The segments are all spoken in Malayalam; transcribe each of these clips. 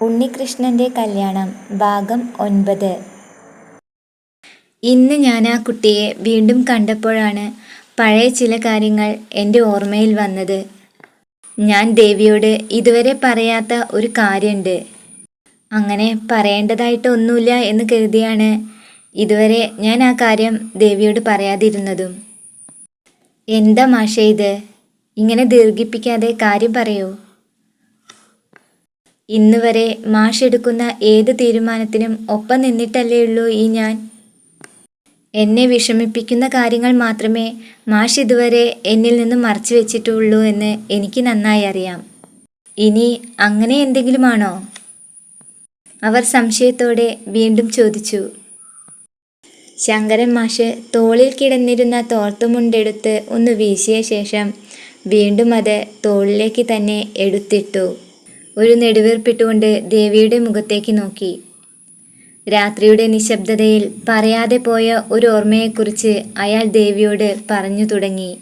ഉണ്ണികൃഷ്ണന്റെ കല്യാണം ഭാഗം ഒൻപത്. ഇന്ന് ഞാൻ ആ കുട്ടിയെ വീണ്ടും കണ്ടപ്പോഴാണ് പഴയ ചില കാര്യങ്ങൾ എന്റെ ഓർമ്മയിൽ വന്നത്. ഞാൻ ദേവിയോട് ഇതുവരെ പറയാത്ത ഒരു കാര്യമുണ്ട്. അങ്ങനെ പറയേണ്ടതായിട്ടൊന്നുമില്ല എന്ന് കരുതിയാണ് ഇതുവരെ ഞാൻ ആ കാര്യം ദേവിയോട് പറയാതിരുന്നതും. എന്താ മാഷേ ഇത്? ഇങ്ങനെ ദീർഘിപ്പിക്കാതെ കാര്യം പറയൂ. ഇന്ന് മാഷെടുക്കുന്ന ഏത് തീരുമാനത്തിനും ഒപ്പം നിന്നിട്ടല്ലേ ഉള്ളൂ ഈ ഞാൻ. എന്നെ വിഷമിപ്പിക്കുന്ന കാര്യങ്ങൾ മാത്രമേ മാഷ് ഇതുവരെ എന്നിൽ നിന്ന് മറച്ചു വെച്ചിട്ടുള്ളൂ എന്ന് എനിക്ക് നന്നായി അറിയാം. ഇനി അങ്ങനെ എന്തെങ്കിലുമാണോ? അവർ സംശയത്തോടെ വീണ്ടും ചോദിച്ചു. ശങ്കരൻ മാഷ് തോളിൽ കിടന്നിരുന്ന തോർത്തുമുണ്ടെടുത്ത് ഒന്ന് വീശിയ ശേഷം വീണ്ടും അത് തോളിലേക്ക് തന്നെ എടുത്തിട്ടു. ഒരു നെടുവീർപ്പിട്ടുകൊണ്ട് ദേവിയുടെ മുഖത്തേക്ക് നോക്കി. രാത്രിയുടെ നിശബ്ദതയിൽ പറയാതെ പോയ ഒരു ഓർമ്മയെക്കുറിച്ച് അയാൾ ദേവിയോട് പറഞ്ഞു തുടങ്ങി.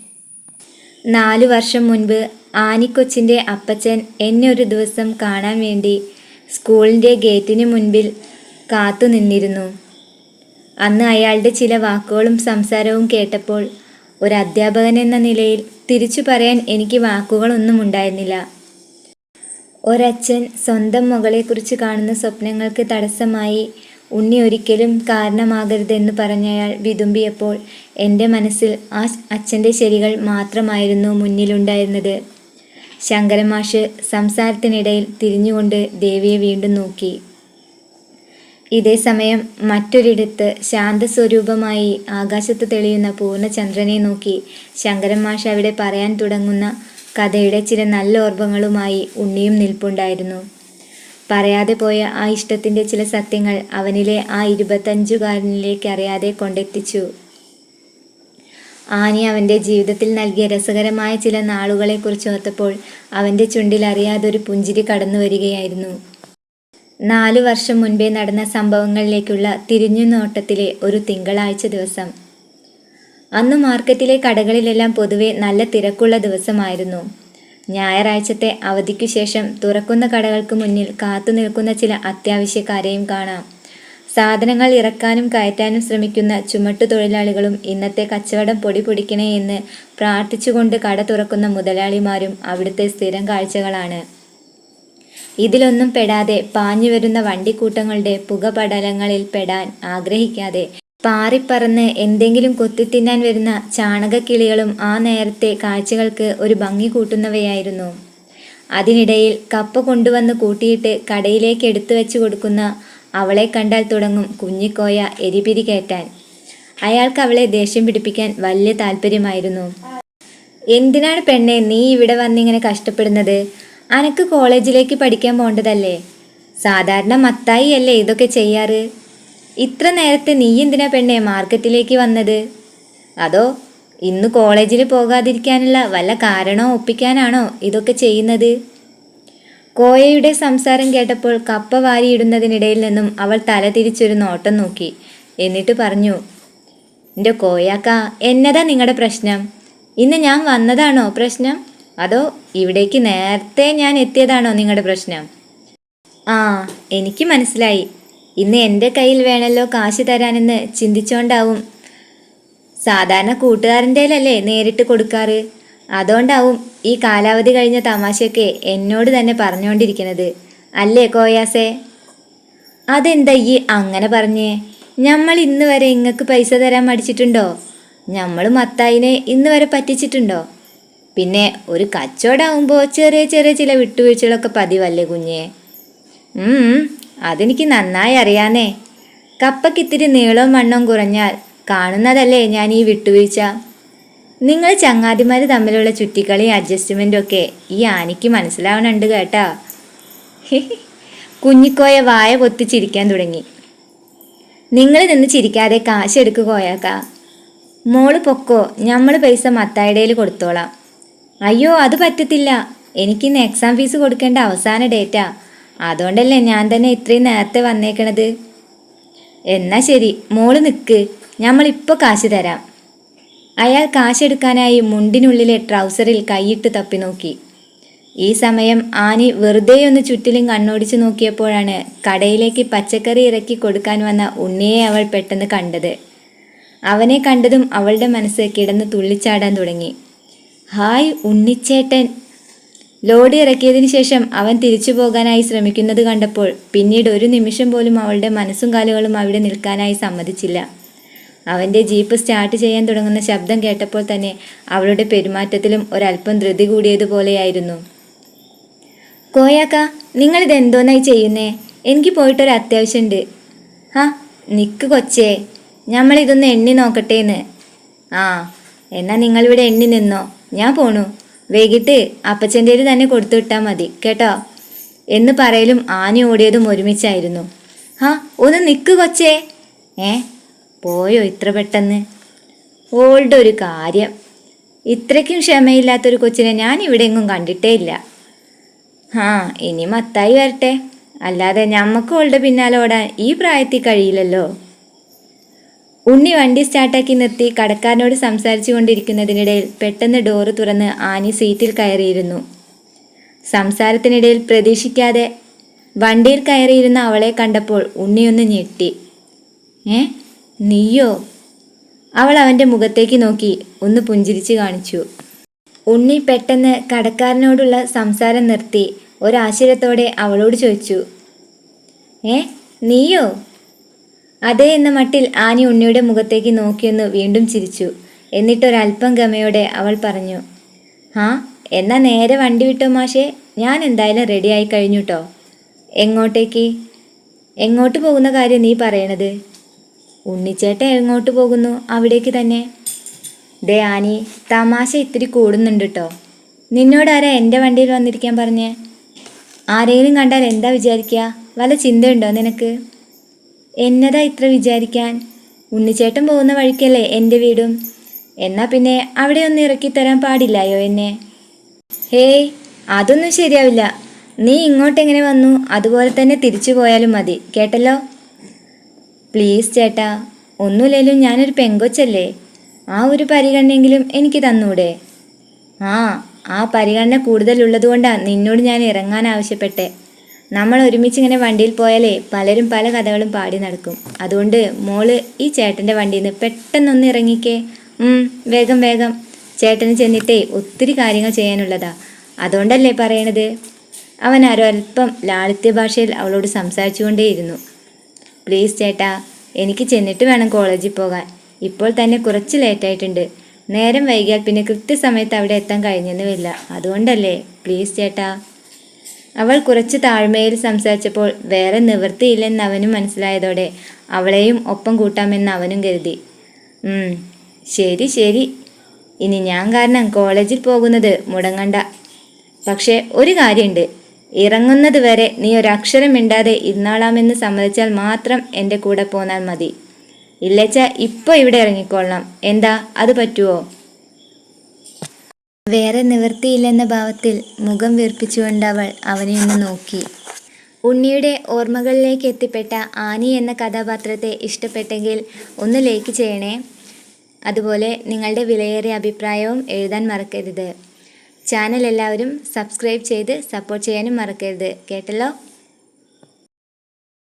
നാലു വർഷം മുൻപ് ആനിക്കൊച്ചിന്റെ അപ്പച്ചൻ എന്നെ ഒരു ദിവസം കാണാൻ വേണ്ടി സ്കൂളിന്റെ ഗേറ്റിന് മുൻപിൽ കാത്തു നിന്നിരുന്നു. അന്ന് അയാളുടെ ചില വാക്കുകളും സംസാരവും കേട്ടപ്പോൾ ഒരു അധ്യാപകൻ എന്ന നിലയിൽ തിരിച്ചു പറയാൻ എനിക്ക് വാക്കുകളൊന്നും ഉണ്ടായിരുന്നില്ല. ഒരച്ഛൻ സ്വന്തം മകളെക്കുറിച്ച് കാണുന്ന സ്വപ്നങ്ങൾക്ക് തടസ്സമായി ഉണ്ണി ഒരിക്കലും കാരണമാകരുതെന്ന് പറഞ്ഞയാൾ വിതുമ്പിയപ്പോൾ എന്റെ മനസ്സിൽ ആ അച്ഛന്റെ ശരികൾ മാത്രമായിരുന്നു മുന്നിലുണ്ടായിരുന്നത്. ശങ്കരമാഷ് സംസാരത്തിനിടയിൽ തിരിഞ്ഞുകൊണ്ട് ദേവിയെ വീണ്ടും നോക്കി. ഇതേ സമയം മറ്റൊരിടത്ത് ശാന്തസ്വരൂപമായി ആകാശത്ത് തെളിയുന്ന പൂർണചന്ദ്രനെ നോക്കി ശങ്കരൻ മാഷ് അവിടെ പറയാൻ തുടങ്ങുന്ന കഥയുടെ ചില നല്ല ഓർമ്മകളുമായി ഉണ്ണിയും നിൽപ്പുണ്ടായിരുന്നു. പറയാതെ പോയ ആ ഇഷ്ടത്തിന്റെ ചില സത്യങ്ങൾ അവനിലെ ആ ഇരുപത്തഞ്ചുകാരനിലേക്ക് അറിയാതെ കൊണ്ടെത്തിച്ചു. ആനി അവന്റെ ജീവിതത്തിൽ നൽകിയ രസകരമായ ചില നാളുകളെക്കുറിച്ച് ഓർത്തപ്പോൾ അവന്റെ ചുണ്ടിൽ അറിയാതെ ഒരു പുഞ്ചിരി കടന്നു വരികയായിരുന്നു. നാലു വർഷം മുൻപേ നടന്ന സംഭവങ്ങളിലേക്കുള്ള തിരിഞ്ഞു നോട്ടത്തിലെ ഒരു തിങ്കളാഴ്ച ദിവസം. അന്ന് മാർക്കറ്റിലെ കടകളിലെല്ലാം പൊതുവെ നല്ല തിരക്കുള്ള ദിവസമായിരുന്നു. ഞായറാഴ്ചത്തെ അവധിക്കു ശേഷം തുറക്കുന്ന കടകൾക്ക് മുന്നിൽ കാത്തു നിൽക്കുന്ന ചില അത്യാവശ്യക്കാരെയും കാണാം. സാധനങ്ങൾ ഇറക്കാനും കയറ്റാനും ശ്രമിക്കുന്ന ചുമട്ടു തൊഴിലാളികളും ഇന്നത്തെ കച്ചവടം പൊടി പൊടിക്കണേ എന്ന് പ്രാർത്ഥിച്ചുകൊണ്ട് കട തുറക്കുന്ന മുതലാളിമാരും അവിടുത്തെ സ്ഥിരം കാഴ്ചകളാണ്. ഇതിലൊന്നും പെടാതെ പാഞ്ഞു വരുന്ന വണ്ടിക്കൂട്ടങ്ങളുടെ പുകപടലങ്ങളിൽ പെടാൻ ആഗ്രഹിക്കാതെ പാറിപ്പറന്ന് എന്തെങ്കിലും കൊത്തിത്തിന്നാൻ വരുന്ന ചാണകക്കിളികളും ആ നേരത്തെ കാഴ്ചകൾക്ക് ഒരു ഭംഗി കൂട്ടുന്നവയായിരുന്നു. അതിനിടയിൽ കപ്പ കൊണ്ടുവന്ന് കൂട്ടിയിട്ട് കടയിലേക്ക് എടുത്തു വെച്ച് കൊടുക്കുന്ന അവളെ കണ്ടാൽ തുടങ്ങും കുഞ്ഞിക്കോയ എരിപിരി കയറ്റാൻ അയാൾക്ക് അവളെ ദേഷ്യം പിടിപ്പിക്കാൻ വലിയ താല്പര്യമായിരുന്നു. എന്തിനാണ് പെണ്ണെ നീ ഇവിടെ വന്നിങ്ങനെ കഷ്ടപ്പെടുന്നത്? അനക്ക് കോളേജിലേക്ക് പഠിക്കാൻ പോണ്ടതല്ലേ? സാധാരണ മത്തായി അല്ലേ ഇതൊക്കെ ചെയ്യാറ്? ഇത്ര നേരത്തെ നീ എന്തിനാ പെണ്ണെ മാർക്കറ്റിലേക്ക് വന്നത്? അതോ ഇന്ന് കോളേജിൽ പോകാതിരിക്കാനുള്ള വല്ല കാരണോ ഒപ്പിക്കാനാണോ ഇതൊക്കെ ചെയ്യുന്നത്? കോയയുടെ സംസാരം കേട്ടപ്പോൾ കപ്പ വാരിയിടുന്നതിനിടയിൽ നിന്നും അവൾ തല തിരിച്ചൊരു നോട്ടം നോക്കി. എന്നിട്ട് പറഞ്ഞു എന്റെ കോയാക്ക എന്നതാ നിങ്ങളുടെ പ്രശ്നം? ഇന്ന് ഞാൻ വന്നതാണോ പ്രശ്നം? അതോ ഇവിടേക്ക് നേരത്തെ ഞാൻ എത്തിയതാണോ നിങ്ങളുടെ പ്രശ്നം? ആ എനിക്ക് മനസ്സിലായി. ഇന്ന് എന്റെ കയ്യിൽ വേണമല്ലോ കാശ് തരാനെന്ന് ചിന്തിച്ചോണ്ടാവും. സാധാരണ കൂട്ടുകാരന്റെലല്ലേ നേരിട്ട് കൊടുക്കാറ്? അതുകൊണ്ടാവും ഈ കാലാവധി കഴിഞ്ഞ തമാശയൊക്കെ എന്നോട് തന്നെ പറഞ്ഞുകൊണ്ടിരിക്കുന്നത് അല്ലേ കോയാസേ? അതെന്താ ഈ അങ്ങനെ പറഞ്ഞേ? നമ്മൾ ഇന്ന് വരെ ഇങ്ങക്ക് പൈസ തരാൻ മടിച്ചിട്ടുണ്ടോ? നമ്മൾ മത്തായിനെ ഇന്ന് വരെ പറ്റിച്ചിട്ടുണ്ടോ? പിന്നെ ഒരു കച്ചവടമാകുമ്പോൾ ചെറിയ ചെറിയ ചില വിട്ടുവീഴ്ചകളൊക്കെ പതിവല്ലേ കുഞ്ഞേ? അതെനിക്ക് നന്നായി അറിയാന്നേ. കപ്പക്കിത്തിരി നീളവും വണ്ണവും കുറഞ്ഞാൽ കാണുന്നതല്ലേ ഞാൻ ഈ വിട്ടുവീഴ്ച? നിങ്ങൾ ചങ്ങാതിമാര് തമ്മിലുള്ള ചുറ്റിക്കളി അഡ്ജസ്റ്റ്മെന്റും ഒക്കെ ഈ ആനിക്ക് മനസ്സിലാവണുണ്ട് കേട്ടാ. കുഞ്ഞിക്കോയ വായ പൊത്തി ചിരിക്കാൻ തുടങ്ങി. നിങ്ങൾ നിന്ന് ചിരിക്കാതെ കാശെടുക്ക് എടുക്കുകോയാക്ക മോൾ പൊക്കോ നമ്മൾ പൈസ മത്തായിടയിൽ കൊടുത്തോളാം. അയ്യോ അത് പറ്റത്തില്ല. എനിക്കിന്ന് എക്സാം ഫീസ് കൊടുക്കേണ്ട അവസാന ഡേറ്റാ അതുകൊണ്ടല്ലേ ഞാൻ തന്നെ ഇത്രയും നേരത്തെ വന്നേക്കണത്. എന്നാ ശരി മോൾ നിൽക്ക് ഞമ്മളിപ്പോൾ കാശ് തരാം. അയാൾ കാശെടുക്കാനായി മുണ്ടിനുള്ളിലെ ട്രൗസറിൽ കൈയിട്ട് തപ്പി നോക്കി. ഈ സമയം ആനി വെറുതെ ഒന്ന് ചുറ്റിലും കണ്ണോടിച്ചു നോക്കിയപ്പോഴാണ് കടയിലേക്ക് പച്ചക്കറി ഇറക്കി കൊടുക്കാൻ വന്ന ഉണ്ണിയെ അവൾ പെട്ടെന്ന് കണ്ടത്. അവനെ കണ്ടതും അവളുടെ മനസ്സ് കിടന്ന് തുള്ളിച്ചാടാൻ തുടങ്ങി. ഹായ് ഉണ്ണിച്ചേട്ടൻ ലോഡ് ഇറക്കിയതിനു ശേഷം അവൻ തിരിച്ചു പോകാനായി ശ്രമിക്കുന്നത് കണ്ടപ്പോൾ പിന്നീട് ഒരു നിമിഷം പോലും അവളുടെ മനസ്സും കാലുകളും അവിടെ നിൽക്കാനായി സമ്മതിച്ചില്ല. അവന്റെ ജീപ്പ് സ്റ്റാർട്ട് ചെയ്യാൻ തുടങ്ങുന്ന ശബ്ദം കേട്ടപ്പോൾ തന്നെ അവളുടെ പെരുമാറ്റത്തിലും ഒരല്പം ധൃതി കൂടിയതുപോലെയായിരുന്നു. കോയാക്ക നിങ്ങളിത് എന്തോന്നായി ചെയ്യുന്നേ? എനിക്ക് പോയിട്ടൊരു അത്യാവശ്യമുണ്ട് ആ നിക്ക് കൊച്ചേ ഞമ്മളിതൊന്ന് എണ്ണി നോക്കട്ടേന്ന്. ആ എന്നാൽ നിങ്ങളിവിടെ എണ്ണി നിന്നോ ഞാൻ പോണു. വൈകിട്ട് അപ്പച്ചന്റെ തന്നെ കൊടുത്തു വിട്ടാൽ മതി കേട്ടോ? എന്ന് പറയലും ആനി ഓടിയതും ഒരുമിച്ചായിരുന്നു. ആ ഒന്ന് നിക്ക് കൊച്ചേ. ഏ പോയോ ഇത്ര പെട്ടെന്ന്? ഓൾഡ് ഒരു കാര്യം. ഇത്രയ്ക്കും ക്ഷമയില്ലാത്തൊരു കൊച്ചിനെ ഞാൻ ഇവിടെ എങ്ങും കണ്ടിട്ടേ ഇല്ല. ആ ഇനി മത്തായി വരട്ടെ. അല്ലാതെ ഞമ്മക്ക് ഓളുടെ പിന്നാലെ ഓടാൻ ഈ പ്രായത്തിൽ കഴിയില്ലല്ലോ. ഉണ്ണി വണ്ടി സ്റ്റാർട്ടാക്കി നിർത്തി കടക്കാരനോട് സംസാരിച്ചു കൊണ്ടിരിക്കുന്നതിനിടയിൽ പെട്ടെന്ന് ഡോറ് തുറന്ന് ആനി സീറ്റിൽ കയറിയിരുന്നു. സംസാരത്തിനിടയിൽ പ്രതീക്ഷിക്കാതെ വണ്ടിയിൽ കയറിയിരുന്ന അവളെ കണ്ടപ്പോൾ ഉണ്ണിയൊന്ന് ഞെട്ടി. ഏ? നീയോ? അവൾ അവന്റെ മുഖത്തേക്ക് നോക്കി ഒന്ന് പുഞ്ചിരിച്ച് കാണിച്ചു. ഉണ്ണി പെട്ടെന്ന് കടക്കാരനോടുള്ള സംസാരം നിർത്തി ഒരാശ്ചര്യത്തോടെ അവളോട് ചോദിച്ചു ഏ? നീയോ? അതേ എന്ന മട്ടിൽ ആനി ഉണ്ണിയുടെ മുഖത്തേക്ക് നോക്കിയൊന്ന് വീണ്ടും ചിരിച്ചു. എന്നിട്ടൊരൽപ്പം ഗമയോടെ അവൾ പറഞ്ഞു ആ എന്നാ നേരെ വണ്ടി വിട്ടോ മാഷേ ഞാൻ എന്തായാലും റെഡിയായി കഴിഞ്ഞു കേട്ടോ എങ്ങോട്ടേക്ക്? എങ്ങോട്ട് പോകുന്ന കാര്യം നീ പറയണത്? ഉണ്ണിച്ചേട്ടൻ എങ്ങോട്ട് പോകുന്നു? അവിടേക്ക് തന്നെ. ദേ ആനി തമാശ ഇത്തിരി കൂടുന്നുണ്ട് കേട്ടോ നിന്നോടാരാ എന്റെ വണ്ടിയിൽ വന്നിരിക്കാൻ പറഞ്ഞേ? ആരെങ്കിലും കണ്ടാൽ എന്താ വിചാരിക്കുക വല്ല ചിന്തയുണ്ടോ നിനക്ക്? എന്നതാ ഇത്ര വിചാരിക്കാൻ? ഉണ്ണിച്ചേട്ടൻ പോകുന്ന വഴിക്കല്ലേ എന്റെ വീടും? എന്നാ പിന്നെ അവിടെ ഒന്ന് ഇറക്കി തരാൻ പാടില്ലായോ എന്നെ? ഹേയ് അതൊന്നും ശരിയാവില്ല. നീ ഇങ്ങോട്ടെങ്ങനെ വന്നു? അതുപോലെ തന്നെ തിരിച്ചു പോയാലും മതി. കേട്ടല്ലോ? പ്ലീസ് ചേട്ടാ ഒന്നുമില്ലേലും ഞാനൊരു പെങ്കൊച്ചല്ലേ? ആ ഒരു പരിഗണനയെങ്കിലും എനിക്ക് തന്നൂടെ? ആ ആ പരിഗണന കൂടുതലുള്ളതുകൊണ്ടാണ് നിന്നോട് ഞാൻ ഇറങ്ങാൻ ആവശ്യപ്പെട്ടെ. നമ്മൾ ഒരുമിച്ച് ഇങ്ങനെ വണ്ടിയിൽ പോയാലേ പലരും പല കഥകളും പാടി നടക്കും. അതുകൊണ്ട് മോൾ ഈ ചേട്ടന്റെ വണ്ടിയിൽ നിന്ന് പെട്ടെന്നൊന്ന് ഇറങ്ങിക്കേ. വേഗം വേഗം. ചേട്ടന് ചെന്നിട്ടേ ഒത്തിരി കാര്യങ്ങൾ ചെയ്യാനുള്ളതാ. അതുകൊണ്ടല്ലേ പറയണത്? അവൻ ആരോ അല്പം ലാളിത്യ ഭാഷയിൽ അവളോട് സംസാരിച്ചുകൊണ്ടേയിരുന്നു. പ്ലീസ് ചേട്ടാ എനിക്ക് ചെന്നിട്ട് വേണം കോളേജിൽ പോകാൻ. ഇപ്പോൾ തന്നെ കുറച്ച് ലേറ്റായിട്ടുണ്ട്. നേരം വൈകിയാൽ പിന്നെ കൃത്യസമയത്ത് അവിടെ എത്താൻ കഴിഞ്ഞെന്നുമില്ല അതുകൊണ്ടല്ലേ? പ്ലീസ് ചേട്ടാ. അവൾ കുറച്ച് താഴ്മയിൽ സംസാരിച്ചപ്പോൾ വേറെ നിവൃത്തിയില്ലെന്ന് അവനും മനസ്സിലായതോടെ അവളെയും ഒപ്പം കൂട്ടാമെന്ന് അവനും കരുതി. ശരി ശരി. ഇനി ഞാൻ കാരണം കോളേജിൽ പോകുന്നത് മുടങ്ങണ്ട. പക്ഷേ ഒരു കാര്യമുണ്ട്. ഇറങ്ങുന്നത് വരെ നീ ഒരക്ഷരം മിണ്ടാതെ ഇന്നാളാമെന്ന് സമ്മതിച്ചാൽ മാത്രം എന്റെ കൂടെ പോന്നാൽ മതി. ഇല്ലച്ച ഇപ്പോൾ ഇവിടെ ഇറങ്ങിക്കൊള്ളാം എന്താ അത് പറ്റുമോ വേറെ നിവൃത്തിയില്ലെന്ന ഭാവത്തിൽ മുഖം വീർപ്പിച്ചുകൊണ്ട് അവൾ അവനെ ഒന്ന് നോക്കി. ഉണ്ണിയുടെ ഓർമ്മകളിലേക്ക് എത്തിപ്പെട്ട ആനി എന്ന കഥാപാത്രത്തെ ഇഷ്ടപ്പെട്ടെങ്കിൽ ഒന്ന് ലൈക്ക് ചെയ്യണേ. അതുപോലെ നിങ്ങളുടെ വിലയേറിയ അഭിപ്രായവും എഴുതാൻ മറക്കരുത്. ചാനൽ എല്ലാവരും സബ്സ്ക്രൈബ് ചെയ്ത് സപ്പോർട്ട് ചെയ്യാനും മറക്കരുത്. കേട്ടല്ലോ?